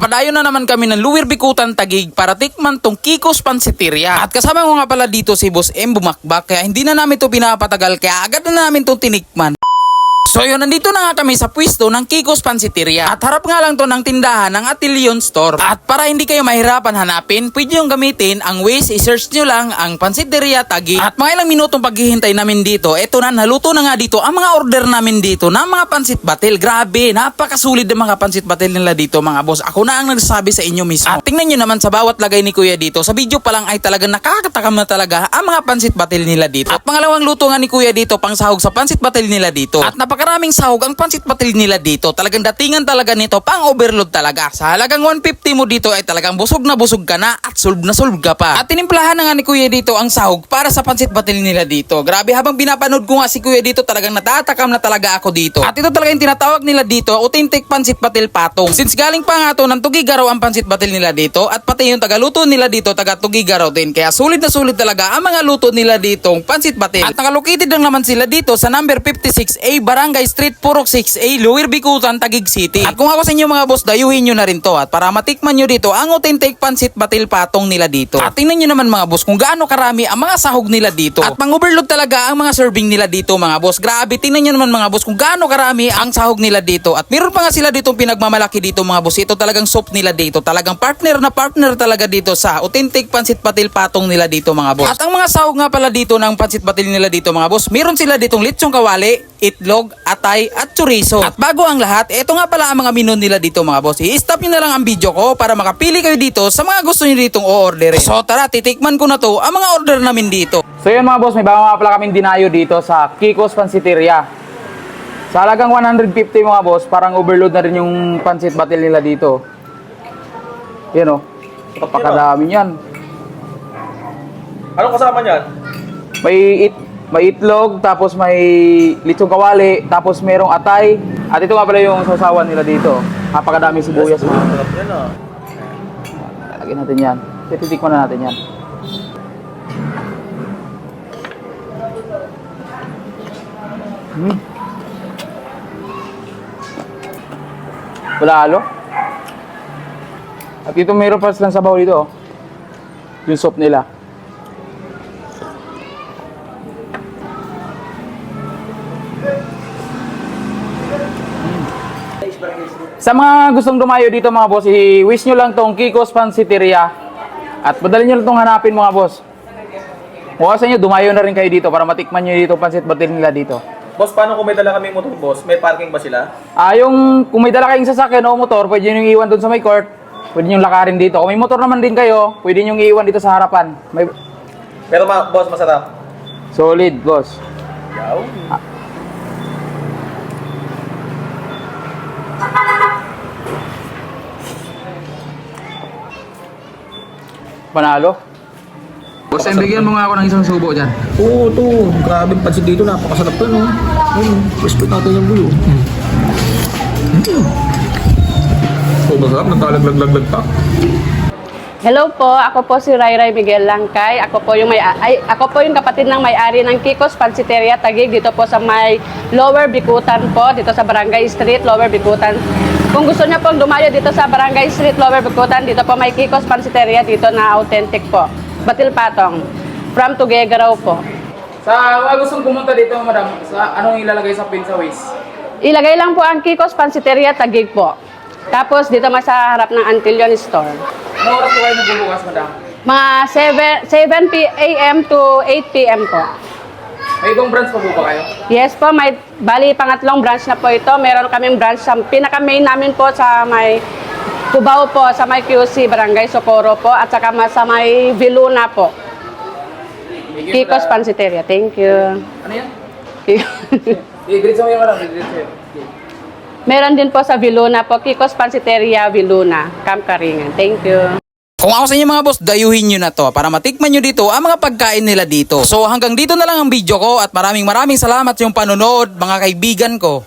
Napadayo na naman kami ng Luwir Bikutan Tagig para tikman tong Kiko's Pansiteria. At kasama ko nga pala dito si Boss M Bumakbak kaya hindi na namin to pinapatagal kaya agad na namin to tinikman. So yun, nandito na nga kami sa pwesto ng Kiko's Pansiteria. At harap nga lang to ng tindahan ng Atilion Store. At para hindi kayo mahirapan hanapin, pwede yung gamitin ang Waze, i-search nyo lang ang Pansiteria Tagi. At mga ilang minutong paghihintay namin dito, eto na, naluto na nga dito ang mga order namin dito ng mga pansit batil. Grabe, napakasulit ng mga pansit batil nila dito mga boss. Ako na ang nagsasabi sa inyo mismo. At tingnan nyo naman sa bawat lagay ni Kuya dito, sa video pa lang ay talagang nakakatakam na talaga ang mga pansit batil nila dito. At pangalawang luto nga ni Kuya dito, pang sahog sa pansit batil nila dito. At napakaraming sahog ang pansit batil nila dito. Talagang datingan talaga nito, pang overload talaga. Sa halagang 150 mo dito ay talagang busog na busog ka na at solve na solve ka pa. At tinimplahan na nga ni Kuya dito ang sahog para sa pansit batil nila dito. Grabe habang binapanood ko nga si Kuya dito talagang natatakam na talaga ako dito. At ito talaga yung tinatawag nila dito, authentic pansit batil patong. Since galing pa nga to ng Tugigaraw ang pansit batil nila dito at pati yung tagaluto nila dito taga Tugigaraw din. Kaya sulit na sulit talaga ang mga luto nila ditong pansit batil. At nakalocated lang naman sila dito sa number 56A Barangay Street Purok 6A Luwir Bikutan Tagig City. At kung ako sa inyo mga boss, dayuhin nyo na rin to at para matikman nyo dito ang authentic pansit batil patong nila dito. At tingnan nyo naman mga boss kung gaano karami ang mga sahog nila dito. At pang-overload talaga ang mga serving nila dito mga boss. Grabe, tingnan nyo naman mga boss kung gaano karami ang sahog nila dito. At meron pa nga sila dito pinagmamalaki dito mga boss. Ito talagang soup nila dito. Talagang partner na partner talaga dito sa authentic pansit batil patong nila dito mga boss. At ang mga sahog nga pala dito ng pansit batil nila dito mga boss, meron sila ditong litsong kawali, itlog, atay, at chorizo. At bago ang lahat, ito nga pala ang mga menu nila dito mga boss. I-stop nyo na lang ang video ko para makapili kayo dito sa mga gusto nyo ditong o-orderin. So tara, titikman ko na to ang mga order namin dito. So yun mga boss, may bago nga pala kaming dinayo dito sa Kiko's Pansiteria. Sa halagang 150 mga boss, parang overload na rin yung pansit batil nila dito. Yan o. Napakadami yan. Anong kasama niyan? May it may itlog, tapos may litsong kawali, tapos merong atay. At ito nga pala yung sausawan nila dito. Napakadami sibuyas. mga. Ah. Lagyan natin yan. Tititikman na natin yan. Hmm. Wala halo. At ito mayroon pa silang sabaw dito. oh. Yung soup nila. Sa mga gustong dumayo dito mga boss, i-wish nyo lang tong Kiko's Pansiteria. At madali nyo lang tong hanapin mga boss. Mukha sa inyo, dumayo na rin kayo dito para matikman nyo dito pansit batil nila dito. Boss, paano kung may dala kami motor, boss? May parking ba sila? Ah, yung kung may dala kayong sasakyan o motor, pwede nyo iwan doon sa may court. Pwede nyo lakarin dito. Kung may motor naman din kayo, pwede nyo iwan dito sa harapan. May Pero ma boss, masarap. solid, boss. Yaw. Panalo. Boss, bigyan mo nga ako ng isang subo dyan. Oo, to. Grabe ang pansit dito. Napakasarap to, no? Ayun, respect natin yung buyo. Mm. Oh, masarap. Nagkalaglag-laglag pa. Hello po, ako po si Rayray Miguel Langkay. Ako po yung may ay, ako po yung kapatid ng may-ari ng Kiko's Pansiteria Tagig dito po sa may Lower Bikutan po, dito sa Barangay Street, Lower Bikutan. Kung gusto niyo pong dumayo dito sa Barangay Street, Lower Bikutan, dito po may Kiko's Pansiteria dito na authentic po. Batil Patong. From Tuguegarao po. Sa mga gustong pumunta dito, madam, sa anong ilalagay sa pin sa waist? Ilagay lang po ang Kiko's Pansiteria Tagig po. Tapos dito may sa harap ng Antilion Store. Anong oras po kayo nagbubukas, madam? Mga 7, 7 p- a.m. to 8 p.m. po. May ibang branch pa po ba kayo? Yes po, may bali pangatlong branch na po ito. Meron kaming branch sa pinaka main namin po sa may Cubao po, sa may QC Barangay Socorro po at saka sa may Viluna po. Kiko's Pansiteria. Thank you. Ano yan? I-greet sa mga sa'yo. Meron din po sa Viluna po, Kiko's Pansiteria Viluna, Camp Karingan. Thank you. Kung ako sa inyo mga boss, dayuhin nyo na to para matikman nyo dito ang mga pagkain nila dito. So hanggang dito na lang ang video ko at maraming maraming salamat sa yung panonood mga kaibigan ko.